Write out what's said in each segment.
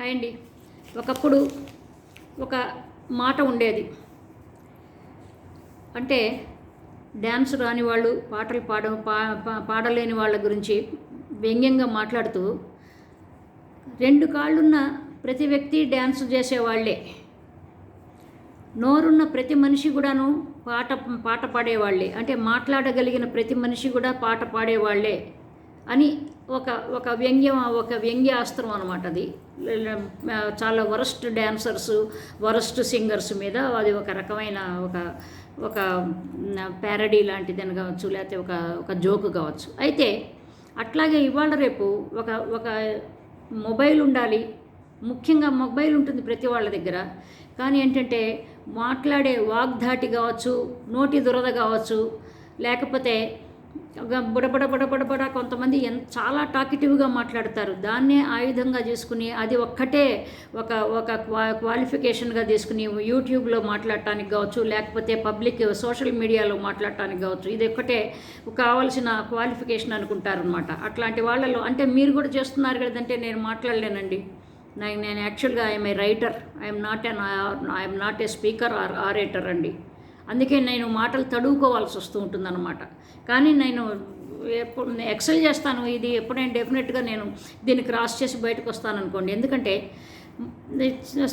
Hi అండి ఒకప్పుడు ఒక మాట ఉండేది. అంటే డ్యాన్స్ రాని వాళ్ళు పాటలు పాడ పా పాడలేని వాళ్ళ గురించి వ్యంగ్యంగా మాట్లాడుతూ రెండు కాళ్ళున్న ప్రతి వ్యక్తి డ్యాన్స్ చేసేవాళ్ళే నోరున్న ప్రతి మనిషి కూడాను పాట పాట పాడేవాళ్ళే. అంటే మాట్లాడగలిగిన ప్రతి మనిషి కూడా పాట పాడేవాళ్ళే. అని ఒక ఒక వ్యంగ్యం ఒక వ్యంగ్యాస్త్రం అనమాట అది. చాలా వరస్ట్ డ్యాన్సర్స్ వరస్ట్ సింగర్స్ మీద అది ఒక రకమైన ఒక ఒక ప్యారడీ లాంటిది అని కావచ్చు లేకపోతే ఒక ఒక జోక్ కావచ్చు. అయితే అట్లాగే ఇవాళ రేపు ఒక ఒక మొబైల్ ఉండాలి. ముఖ్యంగా మొబైల్ ఉంటుంది ప్రతి వాళ్ళ దగ్గర. కానీ ఏంటంటే మాట్లాడే వాగ్ధాటి కావచ్చు నోటి దురద కావచ్చు లేకపోతే బుడబడ బుడబడ కొంతమంది ఎన్ చాలా టాకిటివ్గా మాట్లాడతారు. దాన్నే ఆయుధంగా చేసుకుని అది ఒక్కటే ఒక ఒక క్వా క్వాలిఫికేషన్గా తీసుకుని యూట్యూబ్లో మాట్లాడటానికి కావచ్చు లేకపోతే పబ్లిక్ సోషల్ మీడియాలో మాట్లాడటానికి కావచ్చు ఇది ఒక్కటే కావాల్సిన క్వాలిఫికేషన్ అనుకుంటారనమాట అట్లాంటి వాళ్ళలో అంటే మీరు కూడా చేస్తున్నారు కదంటే నేను మాట్లాడలేనండి. నేను యాక్చువల్గా I'm a writer. I'm not an I'm not a speaker or orator అండి. అందుకే నేను మాటలు తడువుకోవాల్సి వస్తూ ఉంటుందన్నమాట. కానీ నేను ఎప్పుడు ఎక్సెల్ చేస్తాను. ఇది ఎప్పుడైనా డెఫినెట్గా నేను దీన్ని క్రాస్ చేసి బయటకు వస్తాను అనుకోండి ఎందుకంటే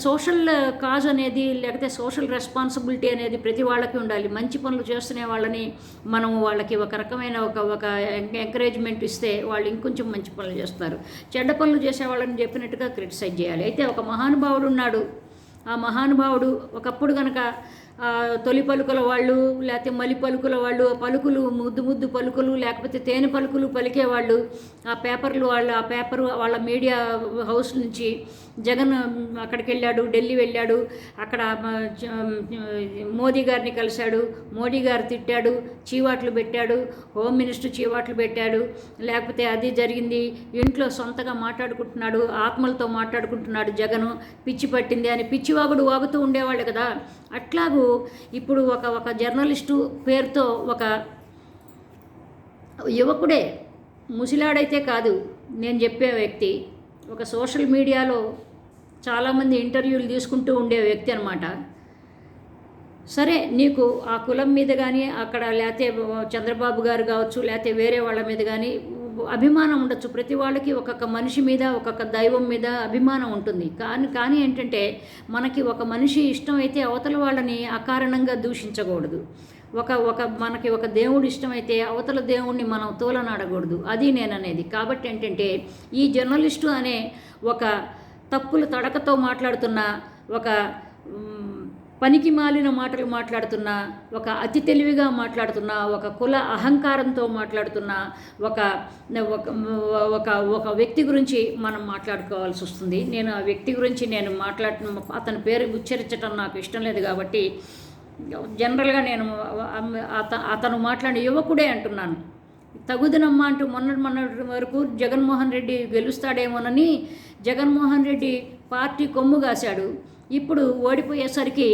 సోషల్ కాజ్ అనేది లేకపోతే సోషల్ రెస్పాన్సిబిలిటీ అనేది ప్రతి వాళ్ళకి ఉండాలి. మంచి పనులు చేస్తునే వాళ్ళని మనం వాళ్ళకి ఒక రకమైన ఒక ఒక ఎంకరేజ్మెంట్ ఇస్తే వాళ్ళు ఇంకొంచెం మంచి పనులు చేస్తారు. చెడ్డ పనులు చేసే వాళ్ళని చెప్పినట్టుగా క్రిటిసైజ్ చేయాలి. అయితే ఒక మహానుభావుడు ఉన్నాడు. ఆ మహానుభావుడు ఒకప్పుడు కనుక తొలి పలుకుల వాళ్ళు లేకపోతే మలి పలుకుల వాళ్ళు ఆ పలుకులు ముద్దు ముద్దు పలుకులు లేకపోతే తేనె పలుకులు పలికేవాళ్ళు ఆ పేపర్లు వాళ్ళ ఆ పేపర్ వాళ్ళ మీడియా హౌస్ నుంచి జగన్ అక్కడికి వెళ్ళాడు ఢిల్లీ వెళ్ళాడు అక్కడ మోదీ గారిని కలిశాడు మోడీ గారు తిట్టాడు చీవాట్లు పెట్టాడు హోమ్ మినిస్టర్ చీవాట్లు పెట్టాడు లేకపోతే అది జరిగింది ఇంట్లో సొంతగా మాట్లాడుకుంటున్నాడు ఆత్మలతో మాట్లాడుకుంటున్నాడు జగను పిచ్చి పట్టింది అని పిచ్చివాగుడు వాగుతూ ఉండేవాళ్ళు కదా అట్లాగూ ఇప్పుడు ఒక ఒక జర్నలిస్టు పేరుతో ఒక యువకుడే ముసిలాడైతే కాదు నేను చెప్పే వ్యక్తి. ఒక సోషల్ మీడియాలో చాలామంది ఇంటర్వ్యూలు తీసుకుంటూ ఉండే వ్యక్తి అనమాట సరే నీకు ఆ కులం మీద కానీ అక్కడ లేకపోతే చంద్రబాబు గారు కావచ్చు లేకపోతే వేరే వాళ్ళ మీద కానీ అభిమానం ఉండొచ్చు. ప్రతి వాళ్ళకి ఒక్కొక్క మనిషి మీద ఒక్కొక్క దైవం మీద అభిమానం ఉంటుంది. కానీ కానీ ఏంటంటే మనకి ఒక మనిషి ఇష్టం అయితే అవతల వాళ్ళని అకారణంగా దూషించకూడదు. ఒక ఒక మనకి ఒక దేవుడు ఇష్టమైతే అవతల దేవుణ్ణి మనం తోలనాడకూడదు. అది నేను అనేది కాబట్టి ఏంటంటే ఈ జర్నలిస్టు అనే ఒక తప్పులు తడకతో మాట్లాడుతున్న ఒక పనికి మాలిన మాటలు మాట్లాడుతున్న ఒక అతి తెలివిగా మాట్లాడుతున్న ఒక కుల అహంకారంతో మాట్లాడుతున్న ఒక ఒక ఒక ఒక వ్యక్తి గురించి మనం మాట్లాడుకోవాల్సి వస్తుంది. నేను ఆ వ్యక్తి గురించి నేను మాట్లాడ అతని పేరు ఉచ్చరించడం నాకు ఇష్టం లేదు కాబట్టి జనరల్గా నేను అత అతను మాట్లాడిన యువకుడే అంటున్నాను. తగుదనమ్మ అంటూ మొన్నటి మొన్నటి వరకు జగన్మోహన్ రెడ్డి గెలుస్తాడేమోనని జగన్మోహన్ రెడ్డి పార్టీ కొమ్ము కాశాడు ఇప్పుడు ఓడిపోయేసరికి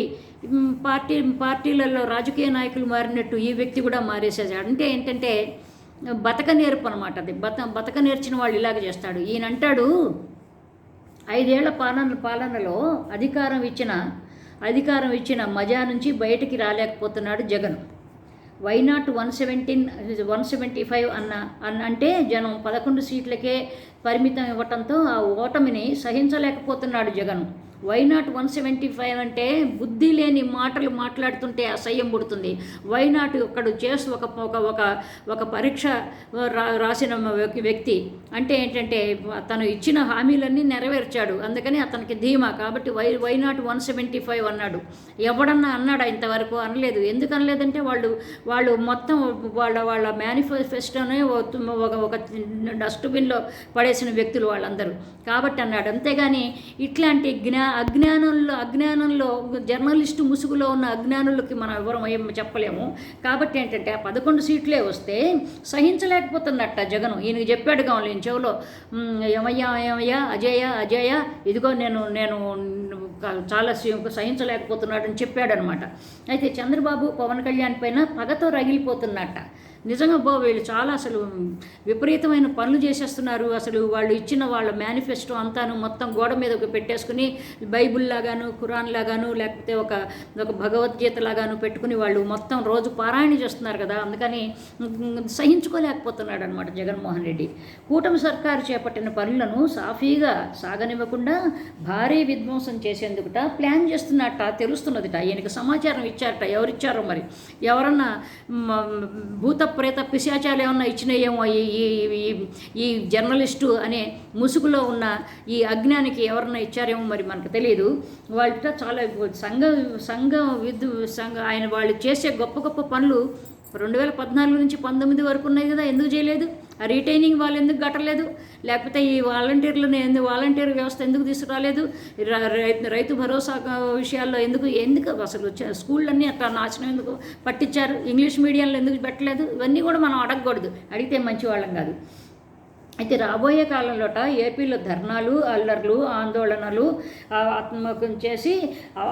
పార్టీ పార్టీలలో రాజకీయ నాయకులు మారినట్టు ఈ వ్యక్తి కూడా మారేసాడు అంటే ఏంటంటే బతక నేర్పు అనమాట అది. బత బతక నేర్చిన వాళ్ళు ఇలాగ చేస్తాడు. ఈయన అంటాడు ఐదేళ్ళ పాలన పాలనలో అధికారం ఇచ్చిన అధికారం ఇచ్చిన మజా నుంచి బయటికి రాలేకపోతున్నాడు Jagan. Why not one seventeen one seventy five అన్న అన్న అంటే జనం పదకొండు సీట్లకే పరిమితం ఇవ్వటంతో ఆ ఓటమిని సహించలేకపోతున్నాడు Jagan. Why not one seventy five అంటే బుద్ధి లేని మాటలు మాట్లాడుతుంటే అసహ్యం పుడుతుంది. వై నాట్ ఒకడు చేసి ఒక ఒక ఒక ఒక పరీక్ష రా రాసిన వ్యక్- వ్యక్తి అంటే ఏంటంటే తను ఇచ్చిన హామీలన్నీ నెరవేర్చాడు. అందుకని అతనికి ధీమా. కాబట్టి why why not one seventy five అన్నాడు. ఎవడన్నా అన్నాడా ఇంతవరకు? అనలేదు. ఎందుకు అనలేదంటే వాళ్ళు వాళ్ళు మొత్తం వాళ్ళ వాళ్ళ మేనిఫెస్టోనే ఒక ఒక డస్ట్బిన్లో చేసిన వ్యక్తులు వాళ్ళందరూ. కాబట్టి అన్నాడు. అంతేగాని ఇట్లాంటి జ్ఞా అజ్ఞానంలో అజ్ఞానంలో జర్నలిస్టు ముసుగులో ఉన్న అజ్ఞానులకి మనం వివరం ఏం చెప్పలేము. కాబట్టి ఏంటంటే ఆ పదకొండు సీట్లే వస్తే సహించలేకపోతున్నట్ట జగను. ఈయనకి చెప్పాడు కావాలి ఈయన చెవులో ఏమయ్యా ఏమయ్యా అజయ అజయ ఇదిగో నేను నేను చాలా సహించలేకపోతున్నాడని సహించలేకపోతున్నాడు అని చెప్పాడనమాట. అయితే చంద్రబాబు పవన్ కళ్యాణ్ పైన పగతో రగిలిపోతున్నట్ట. నిజంగా బో వీళ్ళు చాలా అసలు విపరీతమైన పనులు చేసేస్తున్నారు. అసలు వాళ్ళు ఇచ్చిన వాళ్ళ మేనిఫెస్టో అంతాను మొత్తం గోడ మీద ఒక పెట్టేసుకుని బైబుల్ లాగాను ఖురాన్ లాగాను లేకపోతే ఒక ఒక భగవద్గీత లాగాను పెట్టుకుని వాళ్ళు మొత్తం రోజు పారాయణ చేస్తున్నారు కదా. అందుకని సహించుకోలేకపోతున్నాడు అనమాట జగన్మోహన్ రెడ్డి. కూటమి సర్కారు చేపట్టిన పనులను సాఫీగా సాగనివ్వకుండా భారీ విధ్వంసం చేసేందుకుట ప్లాన్ చేస్తున్నట్ట తెలుస్తున్నదిట. ఈయనకి సమాచారం ఇచ్చారట. ఎవరిచ్చారో మరి? ఎవరన్నా భూత ప్రేత పిశాచాలు ఏమన్నా ఇచ్చినాయేమో ఈ ఈ- ఈ- ఈ జర్నలిస్టు అనే ముసుగులో ఉన్న ఈ అజ్ఞానికి ఎవరన్నా ఇచ్చారేమో మరి మనకు తెలియదు వాళ్ళతో చాలా సంఘ సంఘ విద్యు సంఘ ఆయన వాళ్ళు చేసే గొప్ప గొప్ప పనులు రెండు వేల పద్నాలుగు నుంచి పంతొమ్మిది వరకు ఉన్నాయి కదా ఎందుకు చేయలేదు? రీటైనింగ్ వాళ్ళు ఎందుకు కట్టలేదు? లేకపోతే ఈ వాలంటీర్లను ఎందుకు వాలంటీర్ వ్యవస్థ ఎందుకు తీసుకురాలేదు? రైతు భరోసా విషయాల్లో ఎందుకు ఎందుకు అసలు స్కూళ్ళన్నీ అట్లా నాశనం ఎందుకు పట్టించారు? ఇంగ్లీష్ మీడియంలో ఎందుకు పెట్టలేదు? ఇవన్నీ కూడా మనం అడగకూడదు. అడిగితే మంచి వాళ్ళం కాదు. అయితే రాబోయే కాలంలోట ఏపీలో ధర్నాలు అల్లర్లు ఆందోళనలు ఆత్మకం చేసి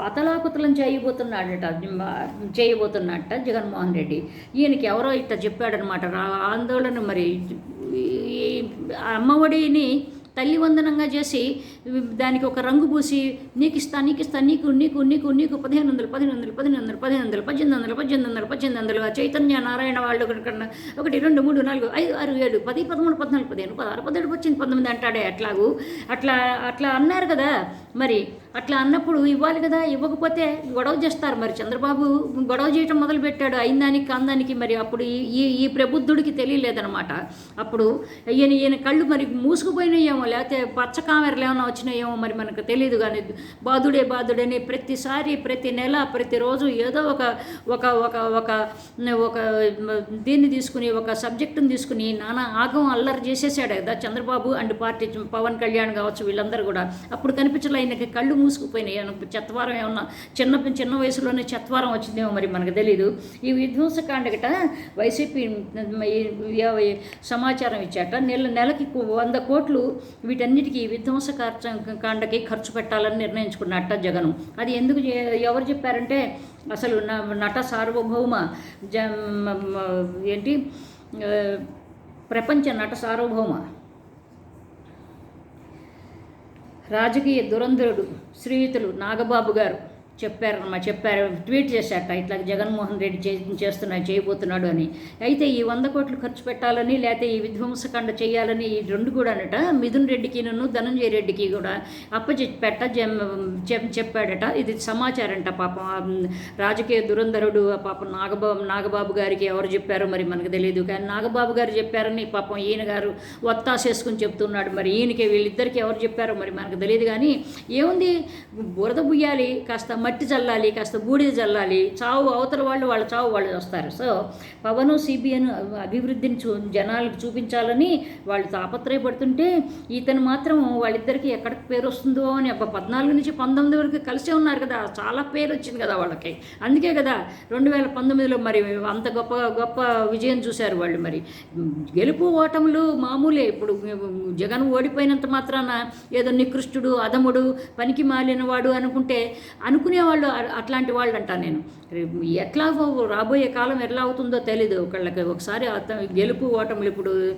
అతలాకుతలం చేయబోతున్నాడట చేయబోతున్నాడట జగన్మోహన్ రెడ్డి. ఈయనకి ఎవరో ఇట్లా చెప్పాడనమాట ఆందోళన మరి అమ్మఒడిని తల్లి వందనంగా చేసి దానికి ఒక రంగు పూసి నీకు ఇస్తా నీకు ఇస్తా నీకు నీకు నీకు నీకు పదిహేను వందలు పదిహేను వందలు పదిహేను వందలు పదిహేను వందలు పద్దెనిమిది వందలు పద్దెనిమిది వందలు పద్దెనిమిది వందలు చైతన్య నారాయణ వాళ్ళు ఒకటి కన్నా ఒకటి రెండు మూడు నాలుగు ఐదు ఆరు ఏడు పది పదమూడు పద్నాలుగు పదిహేను పదహారు పదిహేడు వచ్చింది పంతొమ్మిది అంటాడే అట్లాగూ. అట్లా అట్లా అన్నారు కదా. మరి అట్లా అన్నప్పుడు ఇవ్వాలి కదా ఇవ్వకపోతే గొడవ చేస్తారు మరి. చంద్రబాబు గొడవ చేయటం మొదలు పెట్టాడు అయిందానికి కాందానికి మరి అప్పుడు ఈ- ఈ ఈ ప్రబుద్ధుడికి తెలియలేదనమాట అప్పుడు ఈయన ఈయన కళ్ళు మరి మూసుకుపోయినాయేమో లేకపోతే పచ్చ కామెరలు ఏమైనా వచ్చినాయేమో మరి మనకు తెలియదు కానీ బాధుడే బాధుడని ప్రతిసారి ప్రతి నెల ప్రతిరోజు ఏదో ఒక ఒక ఒక ఒక ఒక దీన్ని తీసుకుని ఒక సబ్జెక్టుని తీసుకుని నానా ఆగం అల్లరి చేసేసాడు కదా చంద్రబాబు అండ్ పార్టీ పవన్ కళ్యాణ్ కావచ్చు వీళ్ళందరూ కూడా. అప్పుడు కనిపించలే ఆయనకి కళ్ళు మూసుకుపోయినాయి. ఆయనకు చెత్తవారం ఏమన్నా చిన్న చిన్న వయసులోనే చెత్తవారం వచ్చిందేమో మరి మనకు తెలియదు ఈ విధ్వంసకాండగట వైసీపీ సమాచారం ఇచ్చాట నెల నెలకి వంద కోట్లు వీటన్నిటికీ విధ్వంస కాండకి ఖర్చు పెట్టాలని నిర్ణయించుకున్నట్ట జగను. అది ఎందుకు ఎవరు చెప్పారంటే అసలు న- నట సార్వభౌమ జ ఏంటి? ప్రపంచ నట సార్వభౌమ రాజకీయ దురంధరుడు శ్రీయుతులు నాగబాబు గారు. చెప్పారన్నమా చెప్పారు. ట్వీట్ చేశాక ఇట్లా జగన్మోహన్ రెడ్డి చే చేస్తున్నా చేయబోతున్నాడు అని. అయితే ఈ వంద కోట్లు ఖర్చు పెట్టాలని లేకపోతే ఈ విధ్వంసకాండ చేయాలని ఈ రెండు కూడా అనట మిథున్ రెడ్డికి నన్ను ధనంజయ రెడ్డికి కూడా అప్పచెప్పెట్ట పెట్ట చెప్ చెప్పాడట. ఇది సమాచారంట పాపం. రాజకీయ దురంధరుడు ఆ పాపం నాగబాబు నాగబాబు గారికి ఎవరు చెప్పారో మరి మనకు తెలియదు కానీ నాగబాబు గారు చెప్పారని పాపం ఈయన గారు ఒత్తాసేసుకుని చెప్తున్నాడు. మరి ఈయనకి వీళ్ళిద్దరికి ఎవరు చెప్పారో మరి మనకు తెలియదు కానీ ఏముంది? బురద బుయ్యాలి. కాస్త మట్టి చల్లాలి కాస్త బూడిద చల్లాలి చావు అవతల వాళ్ళు వాళ్ళ చావు వాళ్ళు వస్తారు. సో పవన్ సిబిఎన్ అభివృద్ధిని చూ జనాలకు చూపించాలని వాళ్ళు తాపత్రయపడుతుంటే ఇతను మాత్రం వాళ్ళిద్దరికి ఎక్కడికి పేరు వస్తుందో అని పద్నాలుగు నుంచి పంతొమ్మిది వరకు కలిసే ఉన్నారు కదా. చాలా పేరు వచ్చింది కదా వాళ్ళకి. అందుకే కదా రెండు వేల పంతొమ్మిదిలో మరి అంత గొప్ప గొప్ప విజయం చూశారు వాళ్ళు మరి. గెలుపు ఓటములు మామూలే. ఇప్పుడు జగన్ ఓడిపోయినంత మాత్రాన ఏదో నికృష్టుడు అధముడు పనికి మాలిన వాడు అనుకుంటే అనుకు అ- అట్లాంటి వాళ్ళు అంటాను నేను. ఎట్లా రాబోయే కాలం ఎట్లా అవుతుందో తెలీదు. ఒకళ్ళకి ఒకసారి గెలుపు ఓటములు ఇప్పుడు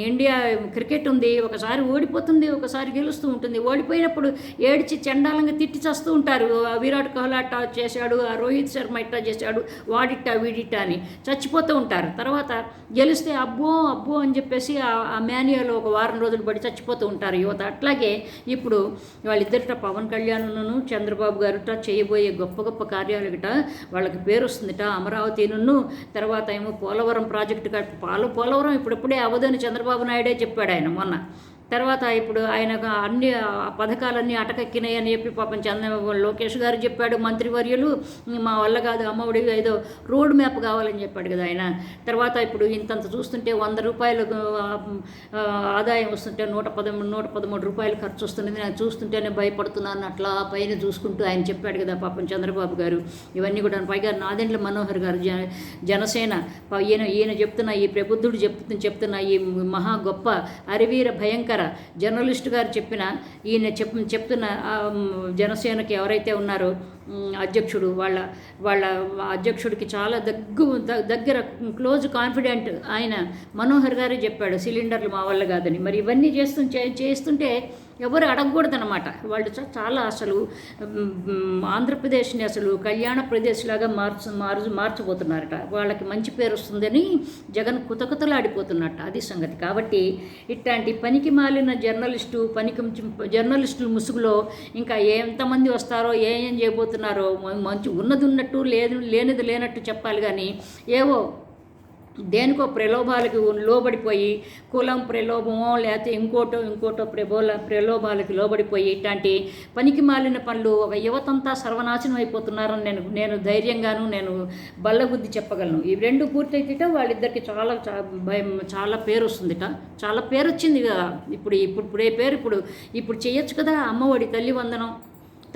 ఇండియా క్రికెట్ ఉంది ఒకసారి ఓడిపోతుంది ఒకసారి గెలుస్తూ ఉంటుంది. ఓడిపోయినప్పుడు ఏడిచి చండాలంగా తిట్టి చస్తూ ఉంటారు. విరాట్ కోహ్లీ అట్టా చేశాడు ఆ రోహిత్ శర్మ ఇట్టా చేశాడు వాడిట్టా వీడిట్టా అని చచ్చిపోతూ ఉంటారు. తర్వాత గెలిస్తే అబ్బో అబ్బో అని చెప్పేసి ఆ- ఆ మాన్యువల్ ఒక వారం రోజులు పడి చచ్చిపోతూ ఉంటారు యువత. అట్లాగే ఇప్పుడు వాళ్ళిద్దరిట పవన్ కళ్యాణ్ను చంద్రబాబు గారుట చేయబోయే గొప్ప గొప్ప కార్యాలు గిట వాళ్ళకి పేరు వస్తుందిట నున్ను తర్వాత ఏమో పోలవరం ప్రాజెక్టు కట్- పాల పోలవరం ఇప్పుడప్పుడే అవ్వదని చంద్రబాబు నాయుడే చెప్పాడు ఆయన మొన్న. తర్వాత ఇప్పుడు ఆయన అన్ని పథకాలన్నీ అటకెక్కినాయి అని చెప్పి పాపం చంద్ర లోకేష్ గారు చెప్పాడు మంత్రివర్యులు మా వల్ల కాదు అమ్మఒడి ఏదో రోడ్ మ్యాప్ కావాలని చెప్పాడు కదా ఆయన. తర్వాత ఇప్పుడు ఇంతంత చూస్తుంటే వంద రూపాయలు ఆదాయం వస్తుంటే నూట పదమూడు నూట పదమూడు రూపాయలు ఖర్చు వస్తున్నది. నేను చూస్తుంటేనే భయపడుతున్నాను అట్లా పైన చూసుకుంటూ ఆయన చెప్పాడు కదా పాపం చంద్రబాబు గారు. ఇవన్నీ కూడా పైగా నాదెండ్ల మనోహర్ గారు జన జనసేన ప- ఈయన ఈయన చెప్తున్న ఈ ప్రబుద్ధుడు చెప్తు చెప్తున్న ఈ మహా గొప్ప అరివీర భయంకర జర్నలిస్ట్ గారు చెప్పిన ఈయన చెప్ చెప్తున్న ఆ, జనసేనకి ఎవరైతే ఉన్నారో అధ్యక్షుడు వాళ్ళ వాళ్ళ అధ్యక్షుడికి చాలా దగ్గు దగ్గర క్లోజ్ కాన్ఫిడెంట్ ఆయన మనోహర్ గారే చెప్పాడు సిలిండర్లు మా వల్ల కాదని. మరి ఇవన్నీ చేస్తు చేస్తుంటే ఎవరు అడగకూడదనమాట వాళ్ళు చాలా అసలు ఆంధ్రప్రదేశ్ని అసలు కళ్యాణ ప్రదేశ్లాగా మార్చు మార్చు మారు మార్చబోతున్నారట వాళ్ళకి మంచి పేరు వస్తుందని జగన్ కుతకుతలాడిపోతున్నట్ట. అది సంగతి. కాబట్టి ఇట్లాంటి పనికి మాలిన జర్నలిస్టు పనికి జర్నలిస్టుల ముసుగులో ఇంకా ఎంతమంది వస్తారో ఏం చేయబోతున్నారో మ- మంచి ఉన్నది ఉన్నట్టు లేదు లేనిది లేనట్టు చెప్పాలి కానీ ఏవో దేనికో ప్రలోభాలకి లోబడిపోయి కులం ప్రలోభమో లేకపోతే ఇంకోటో ఇంకోటో ప్రబోల ప్రలోభాలకి లోబడిపోయి ఇట్లాంటి పనికి మాలిన పనులు ఒక యువతంతా సర్వనాశనం అయిపోతున్నారని నేను నేను ధైర్యంగాను నేను బల్లబుద్ధి చెప్పగలను. ఈ రెండు పూర్తయితే వాళ్ళిద్దరికి చాలా భయం చాలా పేరు వస్తుందిట. చాలా పేరు వచ్చింది కదా ఇప్పుడు ఇప్పుడు ఇప్పుడే పేరు ఇప్పుడు ఇప్పుడు చేయొచ్చు కదా అమ్మఒడి తల్లి వందనం.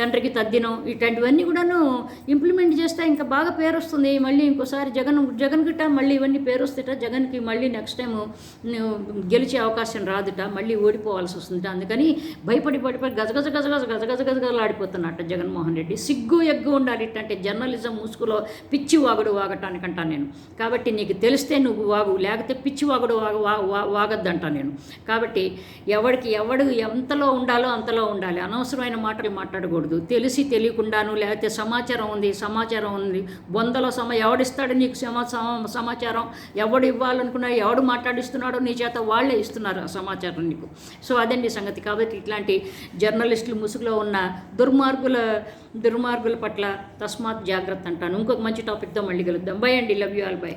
తండ్రికి తద్దినం ఇట్లాంటివన్నీ కూడాను ఇంప్లిమెంట్ చేస్తే ఇంకా బాగా పేరు వస్తుంది. మళ్ళీ ఇంకోసారి జగన్ జగన్ గిట్ట మళ్ళీ ఇవన్నీ పేరు వస్తేట జగన్కి మళ్ళీ నెక్స్ట్ టైం గెలిచే అవకాశం రాదుట మళ్ళీ ఓడిపోవాల్సి వస్తుందిట. అందుకని భయపడి పడిపడి గజగజ గజగజ గజగజ గజగజలాడిపోతున్నట్ట జగన్మోహన్ రెడ్డి. సిగ్గు ఎగ్గు ఉండాలి ఇట్లాంటి జర్నలిజం ముసుగులో పిచ్చి వాగుడు వాగటానికంటా నేను. కాబట్టి నీకు తెలిస్తే నువ్వు వాగు లేకపోతే పిచ్చి వాగుడు వాగు వా వా- నేను. కాబట్టి ఎవడికి ఎవడు ఎంతలో ఉండాలో అంతలో ఉండాలి. అనవసరమైన మాటలు మాట్లాడకూడదు. తెలిసి తెలియకుండాను లేకపోతే సమాచారం ఉంది సమాచారం ఉంది. బొందలో సమ ఎవడిస్తాడు నీకు సమా సమాచారం? ఎవడు ఇవ్వాలనుకున్నా ఎవడు మాట్లాడిస్తున్నాడో నీ చేత వాళ్ళే ఇస్తున్నారు ఆ సమాచారం నీకు. సో అదండి సంగతి. కాబట్టి ఇట్లాంటి జర్నలిస్టులు ముసుగులో ఉన్న దుర్మార్గుల దుర్మార్గుల పట్ల తస్మాత్ జాగ్రత్త అంటాను. ఇంకొక మంచి టాపిక్తో మళ్ళీ కలుద్దాం. బై అండి. Love you all by